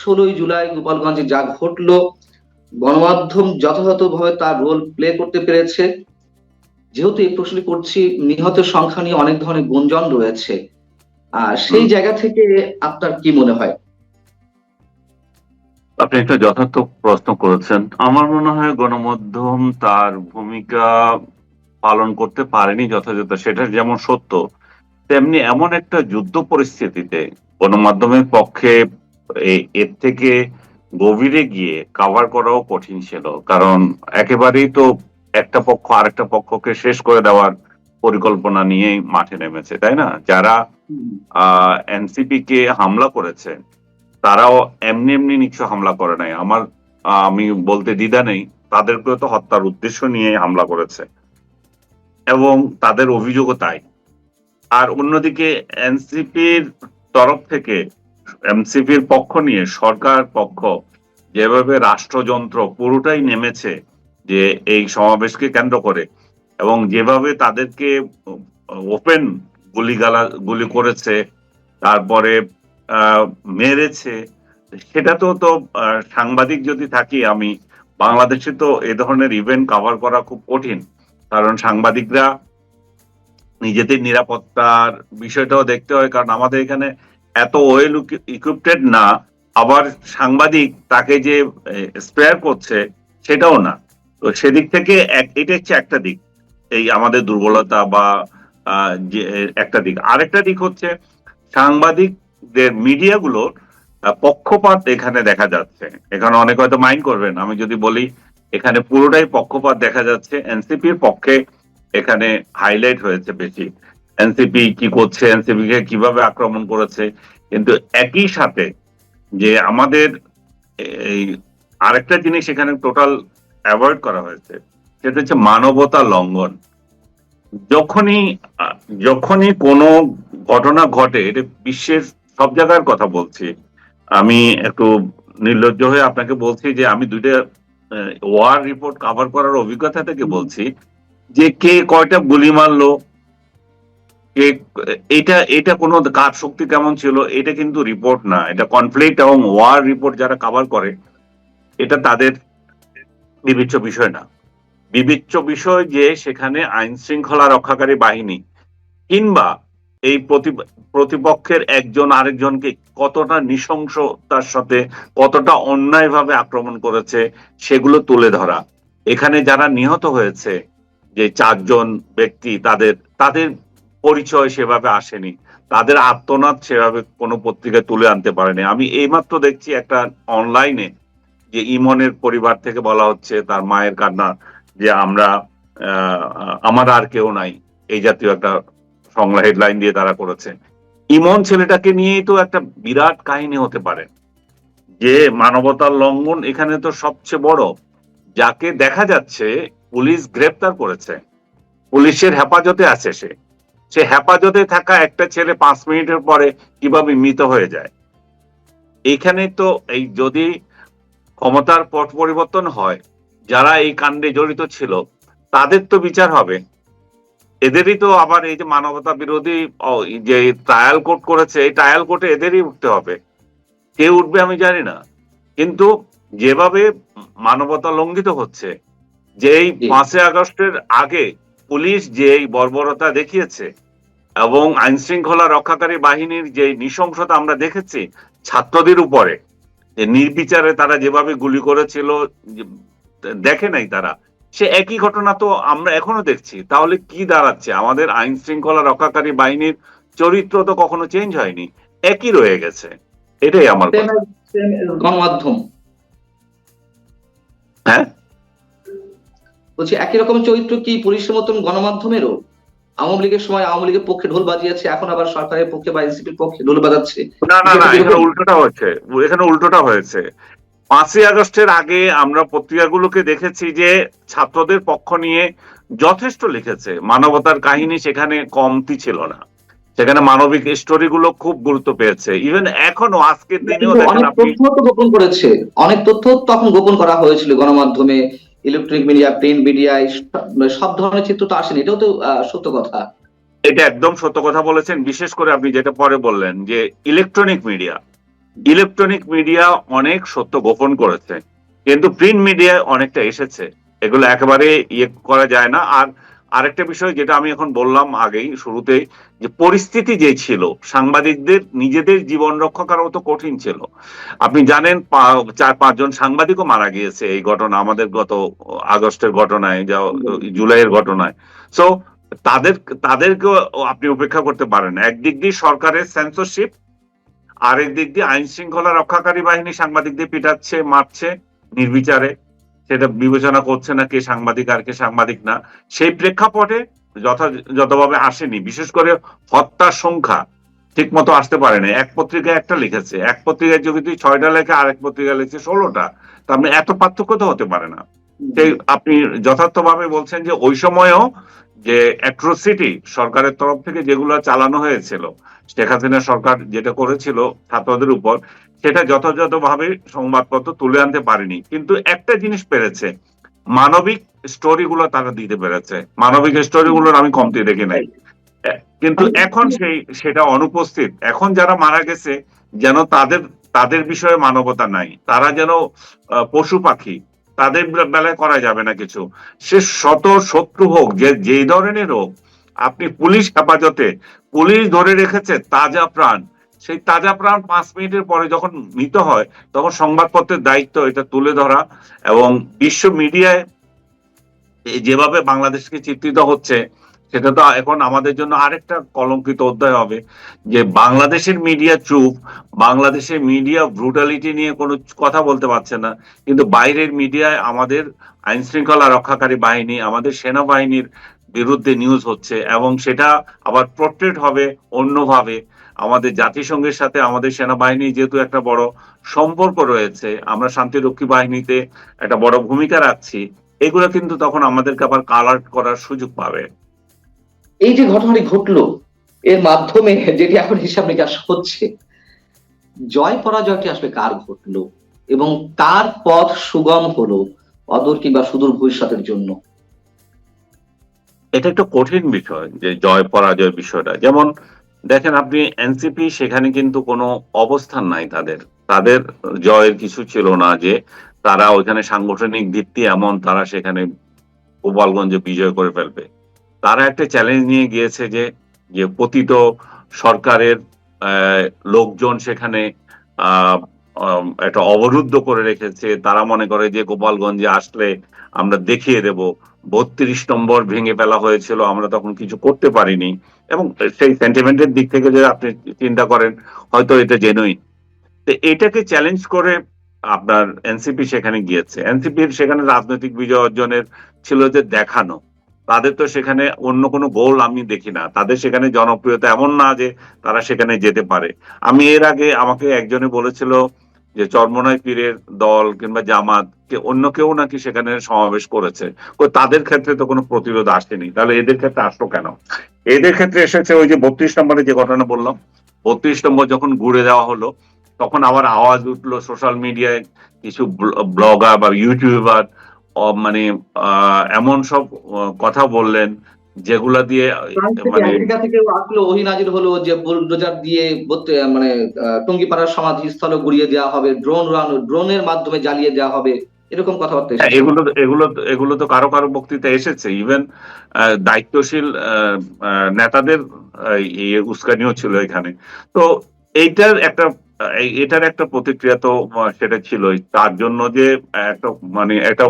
ষোলোই জুলাই গোপালগঞ্জে যা ঘটলো গণমাধ্যম যথাযথভাবে তার রোল প্লে করতে পেরেছে। যেহেতু এই প্রশ্নটি করছি নিহতের সংখ্যা নিয়ে অনেক ধরনের গুঞ্জন রয়েছে। আর সেই জায়গা থেকে আপনার কি মনে হয়? আপনি একটা যথার্থ প্রশ্ন করেছেন। আমার মনে হয় গণমাধ্যম তার ভূমিকা পালন করতে পারেনি যথাযথ সেটা যেমন সত্য তেমনি এমন একটা যুদ্ধ পরিস্থিতিতে গণমাধ্যমের পক্ষে এর থেকে গভীরে গিয়ে কাভার করাও কঠিন ছিল। কারণ একেবারেই তো একটা পক্ষ আরেকটা পক্ষকে শেষ করে দেওয়ার পরিকল্পনা নিয়েই মাঠে নেমেছে তাই না? যারা এনসিপি কে হামলা করেছে তারাও এমনি এমনি নিচ্ছ হামলা করে নাই। আমার আমি বলতে দ্বিধা নেই তাদেরকেও তো হত্যার উদ্দেশ্য নিয়ে হামলা করেছে। এবং তাদের অভিযোগও তাই। আর অন্যদিকে এনসিপির তরফ থেকে এনসিপির পক্ষ নিয়ে, সরকার পক্ষ, যেভাবে রাষ্ট্রযন্ত্র পুরোটাই নেমেছে যে এই সমাবেশকে কেন্দ্র করে, এবং যেভাবে তাদেরকে ওপেন গুলিগালা, গুলি করেছে, তারপরে মেরেছে সেটা তো তো সাংবাদিক যদি থাকি, আমি বাংলাদেশে তো এ ধরনের ইভেন্ট কভার করা খুব কঠিন। কারণ সাংবাদিকরা নিজেদের নিরাপত্তার বিষয়টাও দেখতে হয়, কারণ আমাদের এখানে এত ওয়েল ইকুইপটেড না, আবার সাংবাদিক তাকে যে স্পেয়ার করছে, সেটাও না। তো সেদিক থেকে এটা হচ্ছে একটা দিক, এই আমাদের দুর্বলতা বা যে একটা দিক। আরেকটা দিক হচ্ছে, সাংবাদিকদের মিডিয়াগুলোর পক্ষপাত এখানে দেখা যাচ্ছে। এখানে অনেক হয়তো মাইন্ড করবেন, আমি যদি বলি, এখানে পুরোটাই পক্ষপাত দেখা যাচ্ছে, এনসিপির পক্ষে এখানে হাইলাইট হয়েছে বেশি। এনসিপি কি করছে, এনসিপি কে কীভাবে আক্রমণ করেছে, কিন্তু একই সাথে যে আমাদের এই আরেকটা জিনিস এখানে টোটাল অ্যাভয়েড করা হয়েছে, সেটা হচ্ছে মানবতা লঙ্ঘন। যখনই যখনই কোনো ঘটনা ঘটে, এটা বিশ্বের সব জায়গার কথা বলছি, আমি একটু নির্লজ্জ হয়ে আপনাকে বলছি যে আমি দুইটা ওয়ার রিপোর্ট কভার করার অভিজ্ঞতা থেকে বলছি যে কে কয়টা গুলি মারলো এটা এটা কোনো কার শক্তি কেমন ছিল, এটা কিন্তু রিপোর্ট না। এটা কনফ্লিক্ট এবং ওয়ার রিপোর্ট যারা কভার করে, এটা তাদের বিবেচ্য বিষয় না। বিবেচ্য বিষয় যে সেখানে আইন শৃঙ্খলা রক্ষাকারী বাহিনী কিংবা এই প্রতি- প্রতিপক্ষের একজন আরেকজনকে কতটা নৃশংসতার সাথে, কতটা অন্যায়ভাবে আক্রমণ করেছে, সেগুলো তুলে ধরা। এখানে যারা নিহত হয়েছে, যে চারজন ব্যক্তি, তাদের তাদের পরিচয় সেভাবে আসেনি। তাদের আত্মনাদ সেভাবে কোনো পত্রিকায় তুলে আনতে পারেনি। আমি এইমাত্র দেখছি একটা অনলাইনে যে ইমনের পরিবার থেকে বলা হচ্ছে, তার মায়ের কান্না যে আমরা আমার আর কেউ নাই, এই জাতীয় একটা সংলা হেডলাইন দিয়ে তারা করেছে। ইমন ছেলেটাকে নিয়েই তো একটা বিরাট কাহিনী হতে পারে। যে মানবতার লঙ্ঘন এখানে তো সবচেয়ে বড়। যাকে দেখা যাচ্ছে, পুলিশ গ্রেপ্তার করেছে। পুলিশের হেফাজতে আছে সে। সে হেফাজতে থাকা একটা ছেলে পাঁচ মিনিটের পরে কীভাবে মৃত হয়ে যায়? এখানে তো এই যদি ক্ষমতার পট পরিবর্তন হয় যারা এই কাণ্ডে জড়িত ছিল তাদের তো বিচার হবে। এদেরই তো আবার এই যে মানবতা বিরোধী যে ট্রায়াল কোর্ট করেছে এই ট্রায়াল কোর্টে এদেরই উঠতে হবে। কে উঠবে আমি জানি না। কিন্তু যেভাবে মানবতা লঙ্ঘিত হচ্ছে যে এই জি। পাঁচই আগস্টের আগে পুলিশ যে বর্বরতা দেখিয়েছে এবং আইন শৃঙ্খলা রক্ষাকারী বাহিনীর যে নৃশংসতা আমরা দেখেছি ছাত্রদের উপরে যে নির্বিচারে তারা যেভাবে গুলি করেছিল দেখে নাই তারা সে একই ঘটনা তো আমরা এখনও দেখছি। তাহলে কি দাঁড়াচ্ছে? আমাদের আইন শৃঙ্খলা রক্ষাকারী বাহিনীর চরিত্র তো কখনো চেঞ্জ হয়নি একই রয়ে গেছে। এটাই আমার গণমাধ্যম। হ্যাঁ? বলছি একই রকম চরিত্র কি পুলিশের মতন গণমাধ্যমেরও? আওয়ামী লীগের সময় আওয়ামী লীগের পক্ষে ঢোল বাজিয়েছে এখন আবার সরকারের পক্ষে বা এনসিপির পক্ষে ঢোল বাজাচ্ছে। না না না এখানে উল্টোটা হচ্ছে এখানে উল্টোটা হয়েছে। পাঁচই আগস্টের আগে আমরা পত্রিকাগুলোকে দেখেছি যে ছাত্রদের পক্ষ নিয়ে যথেষ্ট লিখেছে। মানবতার কাহিনী সেখানে কমতি ছিল না। সেখানে মানবিক স্টোরি গুলো খুব গুরুত্ব পেয়েছে। ইভেন এখনও আজকের দিনেও দেখেন অনেক আপনি তথ্য তো গোপন করেছে। অনেক তথ্য তখন গোপন করা হয়েছিল গণমাধ্যমে। ইলেকট্রনিক মিডিয়া, প্রিন্ট মিডিয়া সব ধরনের চিত্র তো আসেনি। এটাও তো সত্য কথা। এটা একদম সত্য কথা বলেছেন। বিশেষ করে আপনি যেটা পরে বললেন যে ইলেকট্রনিক মিডিয়া। ইলেকট্রনিক মিডিয়া অনেক সত্য গোপন করেছে। কিন্তু প্রিন্ট মিডিয়া অনেকটা এসেছে। এগুলো একেবারে ইয়ে করা যায় না। আর আরেকটা বিষয় যেটা আমি এখন বললাম আগেই শুরুতেই যে পরিস্থিতি যে ছিল, সাংবাদিকদের, নিজেদের জীবন রক্ষা করা তো কঠিন ছিল। আপনি জানেন চার, পাঁচজন সাংবাদিকও মারা গিয়েছে এই ঘটনা, আমাদের গত আগস্টের ঘটনায়, যা, জুলাইয়ের ঘটনায়। সো তাদের, তাদেরকেও আপনি উপেক্ষা করতে পারেন। একদিক দিয়ে সরকারের সেন্সরশিপ আরেক দিক দিয়ে আইন শৃঙ্খলা রক্ষাকারী বাহিনী সাংবাদিকদের পিটাচ্ছে, মারছে, নির্বিচারে। সেটা বিবেচনা করছে না কে সাংবাদিক আর কে সাংবাদিক না সেই প্রেক্ষাপটে যথাযথভাবে আসেনি বিশেষ করে হত্যার সংখ্যা ঠিক মতো আসতে পারে না এক পত্রিকায় একটা লিখেছে এক পত্রিকায় যদি ছয়টা লেখে আরেক পত্রিকায় লিখছে ষোলোটা তার মানে এত পার্থক্য তো হতে পারে না। সেই আপনি যথার্থভাবে বলছেন যে ওই সময়ও যে অ্যাট্রোসিটি সরকারের তরফ থেকে যেগুলো চালানো হয়েছিল শেখ হাসিনা সরকার যেটা করেছিল ছাত্রদের উপর সেটা যথাযথভাবে সংবাদপত্র তুলে আনতে পারেনি। কিন্তু একটা জিনিস পেরেছে মানবিক স্টোরি গুলো তারা দিতে পেরেছে। মানবিক স্টোরি গুলোর আমি কমতি দেখি নাই। কিন্তু এখন সেই সেটা অনুপস্থিত। এখন যারা মারা গেছে যেন তাদের তাদের বিষয়ে মানবতা নাই। তারা যেন পশু পাখি তাদের বেলায় করা যাবে না কিছু। সে শত শত্রু হোক যে যেই ধরনের হোক আপনি পুলিশ হেফাজতে পুলিশ ধরে রেখেছে তাজা প্রাণ সেই তাজা প্রাণ পাঁচ মিনিটের পরে যখন মৃত হয়, তখন সংবাদপত্রের দায়িত্ব এটা তুলে ধরা এবং বিশ্ব মিডিয়ায় যেভাবে বাংলাদেশকে চিত্রিত হচ্ছে, সেটা তো এখন আমাদের জন্য আরেকটা কলঙ্কিত অধ্যায় হবে যে বাংলাদেশের মিডিয়া চুপ, বাংলাদেশের মিডিয়া ব্রুটালিটি নিয়ে কোনো কথা বলতে পারছে না, কিন্তু বাইরের মিডিয়ায় আমাদের আইন শৃঙ্খলা রক্ষাকারী বাহিনী, আমাদের সেনাবাহিনীর বিরুদ্ধে নিউজ হচ্ছে এবং সেটা আবার প্রোট্রেট হবে অন্যভাবে। আমাদের জাতিসংঘের সাথে আমাদের সেনাবাহিনী যেহেতু একটা বড় সম্পর্ক রয়েছে আমরা শান্তিরক্ষী বাহিনীতে একটা বড় ভূমিকা রাখছি এগুলো কিন্তু তখন আমাদেরকে আবার কালার করার সুযোগ পাবে। এই যে ঘটনাটি ঘটলো এর মাধ্যমে যেটি এখন হিসাব নিকাশ হচ্ছে জয় পরাজয়টি আসলে কার ঘটলো এবং কার পথ সুগম হলো অদূর কিংবা সুদূর ভবিষ্যতের জন্য? এটা একটা কঠিন বিষয় যে জয় পরাজয় বিষয়টা। যেমন দেখেন, আপনি এনসিপি সেখানে কিন্তু কোনো অবস্থান নাই তাদের। তাদের জয়ের কিছু ছিল না যে তারা ওইখানে সাংগঠনিক ভিত্তি এমন তারা সেখানে গোপালগঞ্জে বিজয় করে ফেলবে। তারা একটা চ্যালেঞ্জ নিয়ে গিয়েছে যে যে পতিত সরকারের লোকজন সেখানে একটা অবরুদ্ধ করে রেখেছে। তারা মনে করে যে গোপালগঞ্জে আসলে আমরা দেখিয়ে দেব। বত্রিশ নম্বর ভেঙে ফেলা হয়েছিল, আমরা তখন কিছু করতে পারিনি। এবং সেই সেন্টিমেন্টের দিক থেকে যদি আপনি চিন্তা করেন, হয়তো এটা জেনুইন তো এটাকে চ্যালেঞ্জ করে আপনার এনসিপি সেখানে গিয়েছে। এনসিপির সেখানে রাজনৈতিক বিজয় অর্জনের ছিল যে দেখানো। তাদের তো সেখানে অন্য কোনো গোল আমি দেখি না। তাদের সেখানে জনপ্রিয়তা এমন না যে তারা সেখানে যেতে পারে। আমি এর আগে আমাকে একজনে বলেছিল যে চরমনাই পীরের দল কিংবা জামাত কে অন্য কেউ নাকি সেখানে সমাবেশ করেছে। তাদের ক্ষেত্রে তো কোনো প্রতিরোধ আসেনি। তাহলে এদের ক্ষেত্রে আসলো কেন? এদের ক্ষেত্রে এসেছে ওই যে বত্রিশ নম্বরে যে ঘটনা বললাম। বত্রিশ নম্বর যখন ঘুরে দেওয়া হলো, তখন আবার আওয়াজ উঠল সোশ্যাল মিডিয়ায় কিছু ব্লগার বা ইউটিউবার মানে এমন সব কথা বললেন। যেগুলা দিয়ে মানে আমেরিকা থেকে আসলো ওহি নাজির হলো যে বুলডোজার দিয়ে মানে টঙ্গিপাড়ার সমাধিস্থল গুড়িয়ে দেওয়া হবে ড্রোন উড়ানো ড্রোনের মাধ্যমে জ্বালিয়ে দেওয়া হবে এরকম কথাবার্তা হ্যাঁ। এগুলো এগুলো এগুলো তো কারও কারও বক্তৃতা এসেছে। ইভেন দায়িত্বশীল নেতাদের ইয়ে উস্কানিও ছিল এখানে। তো এইটার একটা এটার একটা প্রতিক্রিয়া তো সেটা ছিলই। তার জন্য যে একটা মানে একটা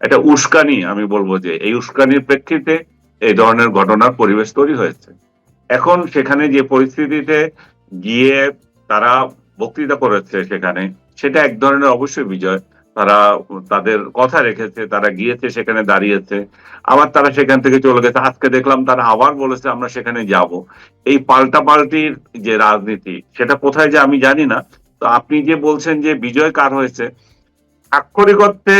একটা উস্কানি আমি বলব যে এই উস্কানির প্রেক্ষিতে এই ধরনের ঘটনার পরিবেশ তৈরি হয়েছে। এখন সেখানে যে পরিস্থিতিতে গিয়ে তারা বক্তৃতা করেছে সেখানে, সেটা এক ধরনের অবশ্যই বিজয়। তারা তাদের কথা রেখেছে, তারা গিয়েছে, সেখানে দাঁড়িয়েছে। আবার তারা সেখান থেকে চলে গেছে। আজকে দেখলাম তারা আবার বলেছে, আমরা সেখানে যাব। এই পাল্টাপাল্টির যে রাজনীতি, সেটা কোথায় যে আমি জানি না। তো আপনি যে বলছেন যে বিজয় কার হয়েছে, আক্ষরিক অর্থে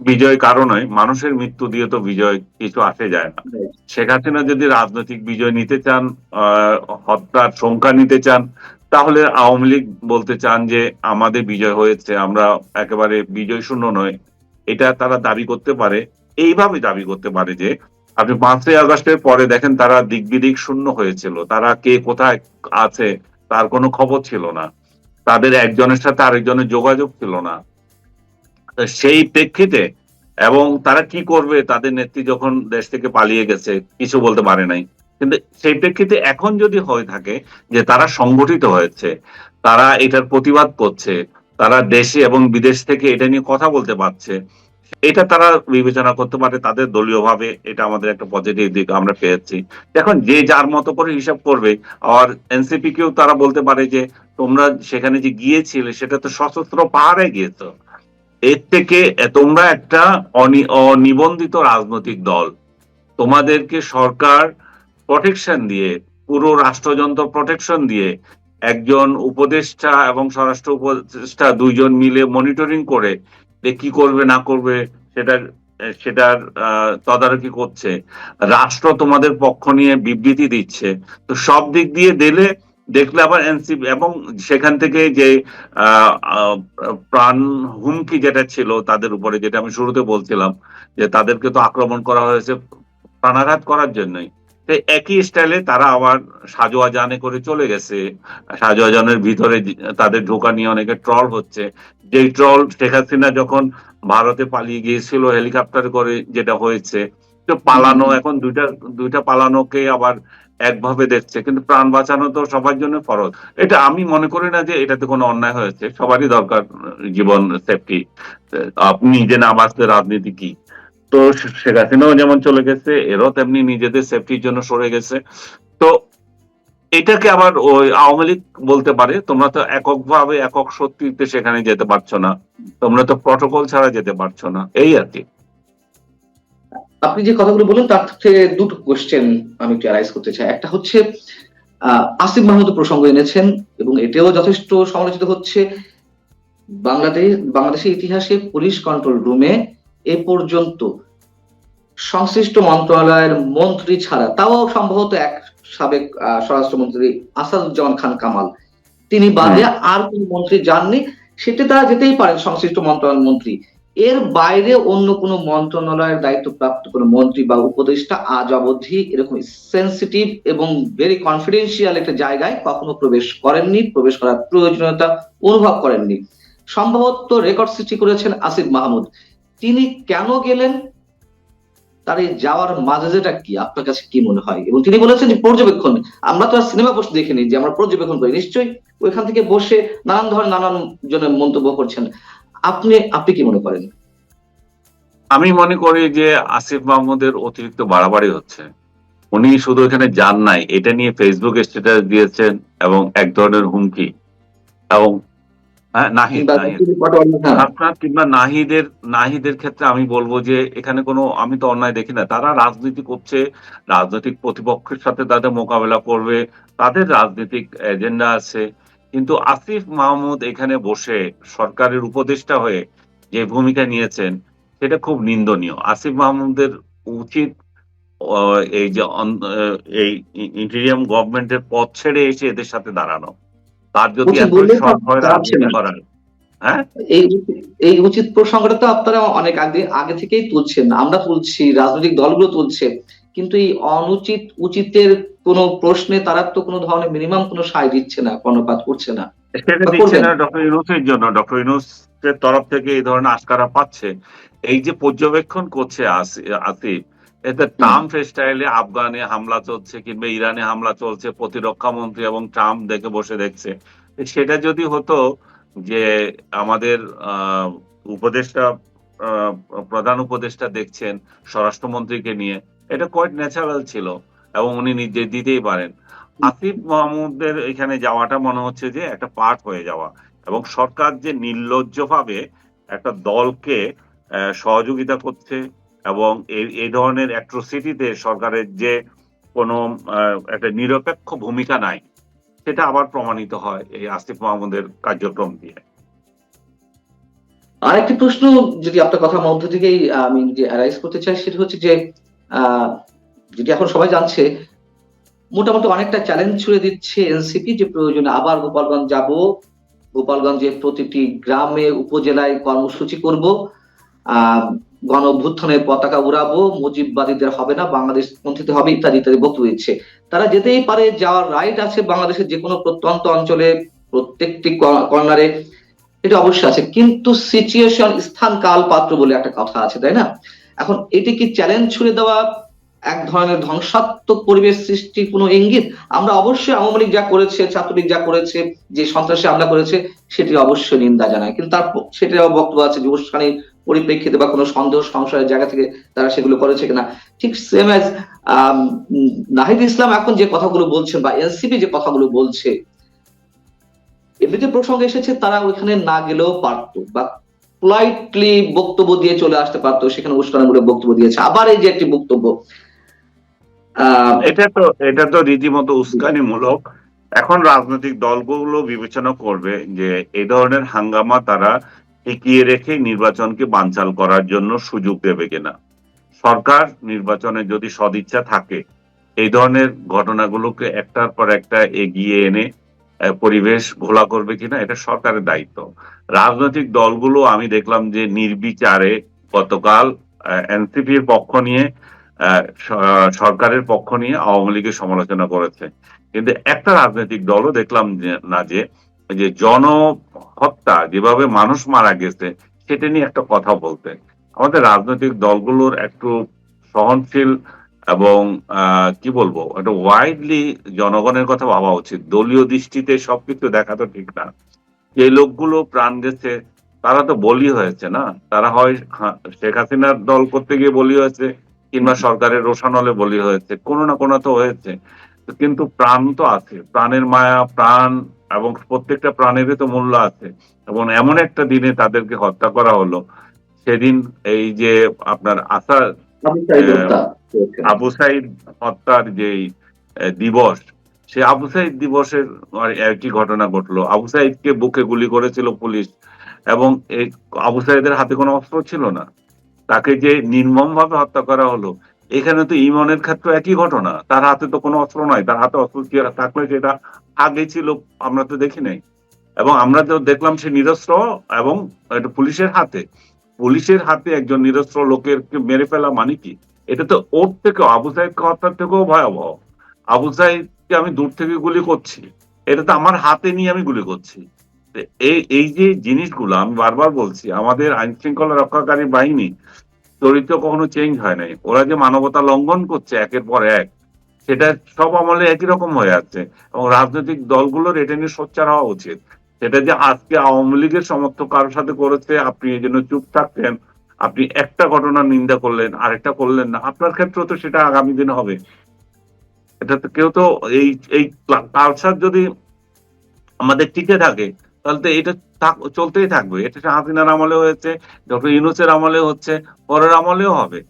বিজয় কারও নয় মানুষের মৃত্যু দিয়ে তো বিজয় কিছু আসে যায় না। শেখ হাসিনা যদি রাজনৈতিক বিজয় নিতে চান হত্যার সংখ্যা নিতে চান তাহলে আওয়ামী লীগ বলতে চান যে আমাদের বিজয় হয়েছে আমরা একেবারে বিজয় শূন্য নয়। এটা তারা দাবি করতে পারে এইভাবে দাবি করতে পারে যে আপনি পাঁচই আগস্টের পরে দেখেন তারা দিকবিদিক শূন্য হয়েছিল। তারা কে কোথায় আছে তার কোনো খবর ছিল না। তাদের একজনের সাথে আরেকজনের যোগাযোগ ছিল না। সেই প্রেক্ষিতে এবং তারা কি করবে, তাদের নেত্রী যখন দেশ থেকে পালিয়ে গেছে, কিছু বলতে পারে নাই। কিন্তু সেই প্রেক্ষিতে এখন যদি হয়ে থাকে যে তারা সংগঠিত হয়েছে, তারা এটার প্রতিবাদ করছে, তারা দেশে এবং বিদেশ থেকে এটা নিয়ে কথা বলতে পারছে, এটা তারা বিবেচনা করতে পারে, তাদের দলীয় ভাবে এটা আমাদের একটা পজিটিভ দিক আমরা পেয়েছি। এখন যে যার মতো করে হিসাব করবে, আর এনসিপি কেও তারা বলতে পারে যে তোমরা সেখানে যে গিয়েছিলে, সেটা তো সশস্ত্র পাহাড়ে গিয়েছো। এর থেকে তোমরা একটা অনি- অনিবন্ধিত রাজনৈতিক দল। তোমাদেরকে সরকার প্রোটেকশন দিয়ে, পুরো রাষ্ট্রযন্ত্র প্রোটেকশন দিয়ে একজন উপদেষ্টা এবং স্বরাষ্ট্র উপদেষ্টা দুইজন মিলে মনিটরিং করে কি করবে, না করবে সেটা সেটার তদারকি করছে। রাষ্ট্র তোমাদের পক্ষ নিয়ে বিবৃতি দিচ্ছে। তো সব দিক দিয়ে দিলে দেখলে আবার এনসিপি এবং সেখান থেকে যে প্রাণ হুমকি যেটা ছিল তাদের উপরে, যেটা আমি শুরুতে বলছিলাম, যে তাদেরকে তো আক্রমণ করা হয়েছে প্রাণাঘাত করার জন্যই। একই স্টাইলে তারা আবার সাজোয়া জানে করে চলে গেছে। সাজোয়া জানের ভিতরে তাদের ঢোকা নিয়ে অনেকে ট্রল হচ্ছে। যেই ট্রল শেখ হাসিনা যখন ভারতে পালিয়ে গিয়েছিল হেলিকপ্টার করে যেটা হয়েছে, তো পালানো, এখন দুইটা দুইটা পালানোকে আবার একভাবে দেখছে, কিন্তু প্রাণ বাঁচানো তো সবার জন্য ফরজ। এটা আমি মনে করি না যে এটাতে কোনো অন্যায় হয়েছে, সবারই দরকার জীবন সেফটি আপনি নিজে না বাঁচলে রাজনীতি কি? তো শেখ হাসিনাও যেমন চলে গেছে, এরও তেমনি নিজেদের সেফটির জন্য সরে গেছে। তো এটাকে আবার ওই আওয়ামী লীগ বলতে পারে, তোমরা তো এককভাবে একক সত্যিতে সেখানে যেতে পারছ না, তোমরা তো প্রটোকল ছাড়া যেতে পারছ না, এই আর কি। আপনি যে কথাগুলো বললেন তার থেকে দুটো কোশ্চেন আমি একটু অ্যারাইজ করতে চাই। একটা হচ্ছে আহ, আসিফ মাহমুদ প্রসঙ্গ এনেছেন এবং এটাও যথেষ্ট সমালোচিত হচ্ছে। বাংলাদেশ বাংলাদেশের ইতিহাসে পুলিশ কন্ট্রোল রুমে এ পর্যন্ত সংশ্লিষ্ট মন্ত্রণালয়ের মন্ত্রী ছাড়া তাও সম্ভবত এক সাবেক স্বরাষ্ট্রমন্ত্রী আসাদুজ্জামান খান কামাল। তিনি বাদে আর কোন মন্ত্রী যাননি। সেটা তারা যেতেই পারেন সংশ্লিষ্ট মন্ত্রণালয় মন্ত্রী। এর বাইরে অন্য কোনো মন্ত্রণালয়ের দায়িত্বপ্রাপ্ত কোনো মন্ত্রী বা উপদেষ্টা আজ অবধি এরকম সেন্সিটিভ এবং ভেরি কনফিডেন্সিয়াল একটা জায়গায় কখনো প্রবেশ করেননি, প্রবেশ করার প্রয়োজনীয়তা অনুভব করেননি। সম্ভবত রেকর্ড সৃষ্টি করেছেন আসিফ মাহমুদ। তিনি কেন গেলেন? তার এই যাওয়ার মাঝেটা কি? আপনার কাছে কি মনে হয়? এবং তিনি বলেছেন যে পর্যবেক্ষণ, আমরা তো আর সিনেমা বসে দেখিনি যে আমরা পর্যবেক্ষণ করি। নিশ্চয়ই ওইখান থেকে বসে নানান ধরনের নানান জনের মন্তব্য করছেন। আপনি আপনি কি মনে করেন? আমি মনে করি যে আসিফ মাহমুদের অতিরিক্ত বাড়াবাড়ি হচ্ছে। উনি শুধু এখানে যান নাই এটা নিয়ে ফেসবুক স্ট্যাটাস দিয়েছেন এবং এক ধরনের হুমকি। এবং হ্যাঁ নাহিদ কিংবা আপনার নাহিদের নাহিদের ক্ষেত্রে আমি বলব যে এখানে কোনো আমি তো অন্যায় দেখি না। তারা রাজনীতি করছে রাজনৈতিক প্রতিপক্ষের সাথে তাদের মোকাবেলা করবে তাদের রাজনৈতিক এজেন্ডা আছে। কিন্তু আসিফ মাহমুদ এখানে বসে সরকারের উপদেষ্টা হয়ে যে ভূমিকা নিয়েছেন সেটা খুব নিন্দনীয়। আসিফ মাহমুদের উচিত এই যে এই ইন্টেরিয়াম গভর্নমেন্টের পথ ছেড়ে এসে এদের সাথে দাঁড়ানো। তার যদি এত হয়। করার। হ্যাঁ? এই উচিত প্রসঙ্গটা তো আপনারা অনেক আগে আগে থেকেই তুলছেন। আমরা তুলছি রাজনৈতিক দলগুলো তুলছে। কিন্তু এই অনুচিত উচিতের কোনো প্রশ্নে তারা তো কোনো ধরনের মিনিমাম কোনো সায় দিচ্ছে না কর্ণপাত করছে না। ডক্টর ইউনুসের জন্য। ডক্টর ইউনুসের তরফ থেকে এই ধরনের আশকারা পাচ্ছে। এই যে পর্যবেক্ষণ করছে আসি- আসিফ এতে ট্রাম্প স্টাইলে আফগানে হামলা চলছে কিংবা ইরানে হামলা চলছে প্রতিরক্ষা মন্ত্রী এবং ট্রাম্প দেখে বসে দেখছে। সেটা যদি হতো যে আমাদের আহ, উপদেষ্টা আহ, প্রধান উপদেষ্টা দেখছেন স্বরাষ্ট্রমন্ত্রীকে নিয়ে এটা কোয়াইট ন্যাচারাল ছিল এবং উনি নিজে দিতেই পারেন। আসিফ মাহমুদের এখানে যাওয়াটা মনে হচ্ছে যে একটা পার্ট হয়ে যাওয়া এবং সরকার যে নির্লজ্জভাবে একটা দলকে সহযোগিতা করছে এবং এই ধরনের অ্যাট্রোসিটিতে সরকারের যে কোনো একটা নিরপেক্ষ ভূমিকা নাই, সেটা আবার প্রমাণিত হয় এই আসিফ মাহমুদের কার্যক্রম দিয়ে। আরেকটি প্রশ্ন যদি আপনার কথার মধ্য থেকেই আমি যে অ্যারাইজ করতে চাই, সেটা হচ্ছে যে যেটি এখন সবাই জানছে, মোটামুটি অনেকটা চ্যালেঞ্জ ছুড়ে দিচ্ছে এনসিপি যে প্রয়োজনে আবার গোপালগঞ্জ যাব, গোপালগঞ্জের প্রতিটি গ্রামে, উপজেলায় কর্মসূচি করব গণ অভ্যুত্থানের পতাকা উড়াবো, মুজিববাদীদের হবে না, বাংলাদেশ পন্থীতে হবে ইত্যাদি ইত্যাদি বক্তব্য দিচ্ছে। তারা যেতেই পারে, যাওয়ার রাইট আছে বাংলাদেশের যে কোনো প্রত্যন্ত অঞ্চলে, প্রত্যেকটি কর্নারে এটা অবশ্যই আছে। কিন্তু সিচুয়েশন স্থান কাল পাত্র বলে একটা কথা আছে, তাই না? এখন এটি কি চ্যালেঞ্জ ছুড়ে দেওয়া এক ধরনের ধ্বংসাত্মক পরিবেশ সৃষ্টি কোনো ইঙ্গিত? আমরা অবশ্যই আওয়ামী লীগ যা করেছে, ছাত্রলীগ যা করেছে, যে সন্ত্রাসী হামলা করেছে সেটি অবশ্যই নিন্দা জানায়। কিন্তু তার প- বক্তব্য আছে যে পরিপ্রেক্ষিতে বা কোনো সন্দেহ, সংশয়ের জায়গা থেকে তারা সেগুলো করেছে কিনা। ঠিক সেম অ্যাজ নাহিদ ইসলাম এখন যে কথাগুলো বলছেন বা এনসিপি যে কথাগুলো বলছে, এমনিতে প্রসঙ্গ এসেছে তারা ওইখানে না গেলেও পারতো বা পোলাইটলি বক্তব্য দিয়ে চলে আসতে পারতো, সেখানে অনুষ্ঠানমূলক বক্তব্য দিয়েছে। আবার এই যে একটি বক্তব্য এটা তো এটা তো রীতিমতো উস্কানিমূলক। এখন রাজনৈতিক দলগুলো বিবেচনা করবে যে এই ধরনের হাঙ্গামা তারা টিকিয়ে রেখে নির্বাচনকে বানচাল করার জন্য সুযোগ দেবে কিনা। সরকার নির্বাচনে যদি সদিচ্ছা থাকে, এই ধরনের ঘটনাগুলোকে একটার পর একটা এগিয়ে এনে পরিবেশ ঘোলা করবে কিনা, এটা সরকারের দায়িত্ব। রাজনৈতিক দলগুলো, আমি দেখলাম যে নির্বিচারে গতকাল এনসিপির পক্ষ নিয়ে সরকারের পক্ষ নিয়ে আওয়ামী লীগের সমালোচনা করেছে। কিন্তু একটা রাজনৈতিক দলও দেখলাম না যে যে জন হত্যা যেভাবে মানুষ মারা গেছে, সেটা নিয়ে একটা কথা বলতে। আমাদের রাজনৈতিক দলগুলোর একটু সহনশীল এবং কি বলব, একটা ওয়াইডলি জনগণের কথা ভাবা উচিত। দলীয় দৃষ্টিতে সবকিছু দেখা তো ঠিক না। যে লোকগুলো প্রাণ গেছে তারা তো বলি হয়েছে না? তারা হয় শেখ হাসিনার দল করতে গিয়ে বলি হয়েছে কিংবা সরকারের রোশানলে বলি হয়েছে কোনো না কোনো তো হয়েছে। কিন্তু প্রাণ তো আছে প্রাণের মায়া প্রাণ এবং প্রত্যেকটা প্রাণেরই তো মূল্য আছে। এবং এমন একটা দিনে তাদেরকে হত্যা করা হলো সেদিন এই যে আপনার সাঈদ আবু সাইদ হত্যার যে দিবস সে আবু সাইদ দিবসের একই ঘটনা ঘটলো। আবু সাইদকে বুকে গুলি করেছিল পুলিশ এবং এই আবু সাইদের হাতে কোনো অস্ত্র ছিল না। তাকে যে নির্মম ভাবে হত্যা করা হলো, এখানে তো ইমনের ক্ষেত্রে একই ঘটনা। তার হাতে তো কোনো অস্ত্র নয় তার হাতে অস্ত্র কি থাকলে সেটা আগে ছিল, আমরা তো দেখি নাই। এবং আমরা তো দেখলাম সে নিরস্ত্র এবং এটা পুলিশের হাতে। পুলিশের হাতে একজন নিরস্ত্র লোকের মেরে ফেলা মানে কি? এটা তো ওর থেকে আবু সাইদ হত্যার থেকেও ভয়াবহ। আবু সাইদকে আমি দূর থেকে গুলি করছি? এটা তো আমার হাতে নিয়ে আমি গুলি করছি। এই এই যে জিনিসগুলো আমি বারবার বলছি, আমাদের আইন শৃঙ্খলা রক্ষাকারী বাহিনী চরিত্র কখনো চেঞ্জ হয় নাই। ওরা যে মানবতা লঙ্ঘন করছে একের পর এক, সেটা সব আমলে একই রকম হয়ে যাচ্ছে। এবং রাজনৈতিক দলগুলোর এটা নিয়ে সোচ্চার হওয়া উচিত। সেটা যে আজকে আওয়ামী লীগের সমর্থক কারোর সাথে করেছে, আপনি এই জন্য চুপ থাকতেন, আপনি একটা ঘটনার নিন্দা করলেন, আরেকটা করলেন না, আপনার ক্ষেত্রে তো সেটা আগামী দিনে হবে। এটা তো কেউ তো এই এই কালচার যদি আমাদের টিকে থাকে, তাহলে তো এটা চলতেই থাকবে। এটা হাসিনার আমলে হয়েছে, ডক্টর ইউনুসের আমলে হচ্ছে, পরের আমলেও হবে।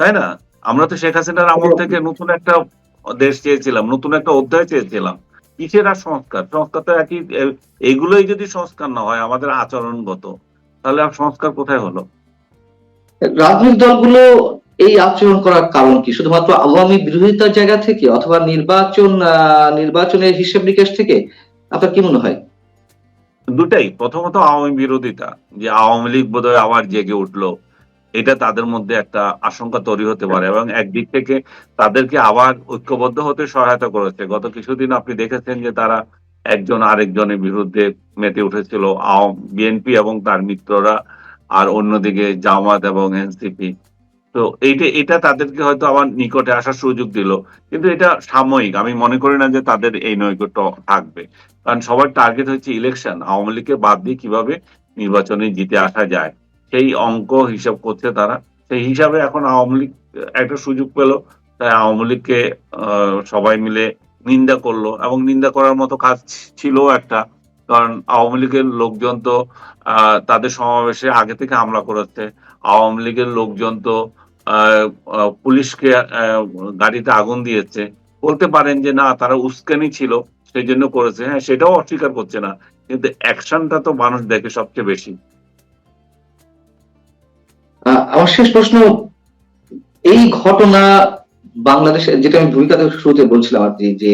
তাই না? আমরা তো শেখ হাসিনার আমল থেকে নতুন একটা দেশ চেয়েছিলাম, নতুন একটা অধ্যায় চেয়েছিলাম। কিসের আর সংস্কার? সংস্কার তো একই এগুলোই যদি সংস্কার না হয়, আমাদের আচরণগত, তাহলে আর সংস্কার কোথায় হলো? রাজনৈতিক দলগুলো এই আচরণ করার কারণ কি? শুধুমাত্র আওয়ামী বিরোধিতার জায়গা থেকে অথবা নির্বাচন নির্বাচনের হিসেব নিকেশ থেকে? আপনার কি মনে হয়? দুটাই। প্রথমত আওয়ামী বিরোধিতা, যে আওয়ামী লীগ বোধহয় আবার জেগে উঠল, এটা তাদের মধ্যে একটা আশঙ্কা তৈরি হতে পারে এবং একদিক থেকে তাদেরকে আবার ঐক্যবদ্ধ হতে সহায়তা করেছে। গত কিছুদিন আপনি দেখেছেন যে তারা একজন আরেকজনের বিরুদ্ধে মেতে উঠেছিল। বিএনপি এবং তার মিত্ররা আর অন্যদিকে জামাত এবং এনসিপি। তো এইটা, এটা তাদেরকে হয়তো আবার নিকটে আসার সুযোগ দিল। কিন্তু এটা সাময়িক। আমি মনে করি না যে তাদের এই নৈকট্য থাকবে। কারণ সবার টার্গেট হচ্ছে ইলেকশন আওয়ামী লীগকে বাদ দিয়ে কীভাবে নির্বাচনে জিতে আসা যায়, সেই অঙ্ক হিসাব করছে তারা। সেই হিসাবে এখন আওয়ামী লীগ একটা সুযোগ পেল। তাই আওয়ামী লীগকে সবাই মিলে নিন্দা করল। এবং নিন্দা করার মতো কাজ ছিল একটা। কারণ আওয়ামী লীগের লোকজন তো তাদের সমাবেশে আগে থেকে হামলা করেছে। আওয়ামী লীগের লোকজন তো পুলিশকে গাড়িতে আগুন দিয়েছে। বলতে পারেন যে, না, তারা উস্কানি ছিল সেই জন্য করেছে। হ্যাঁ সেটাও অস্বীকার করছে না। কিন্তু অ্যাকশনটা তো মানুষ দেখে সবচেয়ে বেশি। আমার শেষ প্রশ্ন, এই ঘটনা বাংলাদেশে, যেটা আমি ভূমিকাতে শুরুতে বলছিলাম আর যে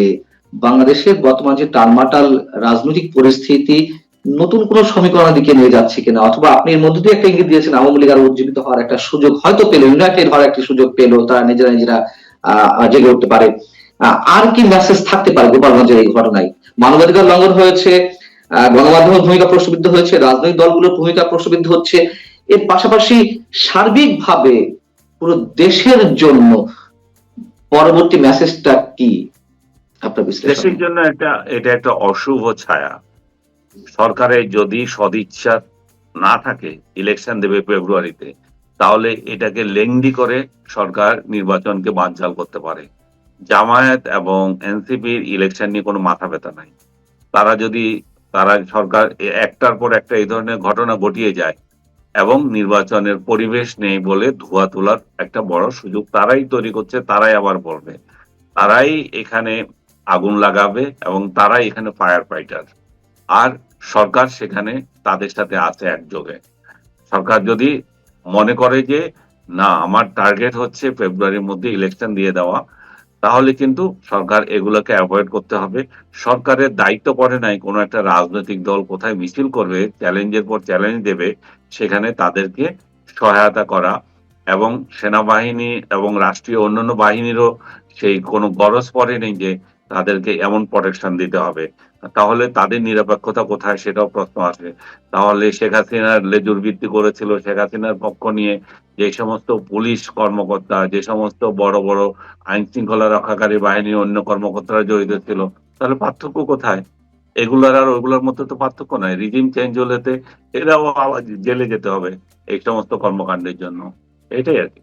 বাংলাদেশের বর্তমান যে টালমাটাল রাজনৈতিক পরিস্থিতি নতুন কোন সমীকরণের দিকে নিয়ে যাচ্ছে কিনা? অথবা আপনি এর মধ্যে দিয়ে একটা ইঙ্গিত দিয়েছেন, আওয়ামী লীগ আরও উজ্জীবিত হওয়ার একটা সুযোগ হয়তো পেল ইউনাইটেড হওয়ার একটা সুযোগ পেল, তারা নিজেরা নিজেরা, আহ জেগে উঠতে পারে। আর কি মেসেজ থাকতে পারে গোপালগঞ্জের এই ঘটনায়? মানবাধিকার লঙ্ঘন হয়েছে গণমাধ্যমের ভূমিকা প্রশ্নবিদ্ধ হয়েছে, রাজনৈতিক দলগুলোর ভূমিকা প্রশ্নবিদ্ধ হচ্ছে। এর পাশাপাশি সার্বিকভাবে পুরো দেশের জন্য পরবর্তী মেসেজটা কি? আপনার দেশের জন্য একটা এটা একটা অশুভ ছায়া। সরকারের যদি সদিচ্ছা না থাকে ইলেকশন দেবে ফেব্রুয়ারিতে, তাহলে এটাকে লেংদি করে সরকার নির্বাচনকে বানচাল করতে পারে। জামায়াত এবং এনসিপির ইলেকশন নিয়ে কোনো মাথা ব্যথা নাই। তারা যদি, তারা সরকার একটার পর একটা এই ধরনের ঘটনা ঘটিয়ে যায় এবং নির্বাচনের পরিবেশ নেই বলে ধোয়া তোলার একটা বড় সুযোগ তারাই তৈরি করছে, তারাই আবার বলবে। তারাই এখানে আগুন লাগাবে এবং তারাই এখানে ফায়ার ফাইটার আর সরকার সেখানে তাদের সাথে আছে একযোগে। সরকার যদি মনে করে যে, না, আমার টার্গেট হচ্ছে ফেব্রুয়ারির মধ্যে ইলেকশন দিয়ে দেওয়া, তাহলে কিন্তু সরকার এগুলোকে অ্যাভয়েড করতে হবে। সরকারের দায়িত্ব পড়ে নাই কোনো একটা রাজনৈতিক দল কোথায় মিছিল করবে চ্যালেঞ্জের পর চ্যালেঞ্জ দেবে, সেখানে তাদেরকে সহায়তা করা এবং সেনাবাহিনী এবং রাষ্ট্রীয় অন্যান্য বাহিনীরও সেই কোনো গরজ পড়ে নেই যে, তাদেরকে এমন প্রোটেকশন দিতে হবে। তাহলে তাদের নিরপেক্ষতা কোথায় সেটাও প্রশ্ন আসে। তাহলে শেখ হাসিনার লেজুর ভিত্তি করেছিল, শেখ হাসিনার পক্ষ নিয়ে যে সমস্ত পুলিশ কর্মকর্তা, যে সমস্ত বড় বড় আইন শৃঙ্খলা রক্ষাকারী বাহিনী, অন্য কর্মকর্তারা জড়িত ছিল, তাহলে পার্থক্য কোথায়? এগুলার আর ওইগুলোর মধ্যে তো পার্থক্য নাই। রিজিম চেঞ্জ হলেতে এরাও জেলে যেতে হবে এই সমস্ত কর্মকাণ্ডের জন্য। এটাই আর কি।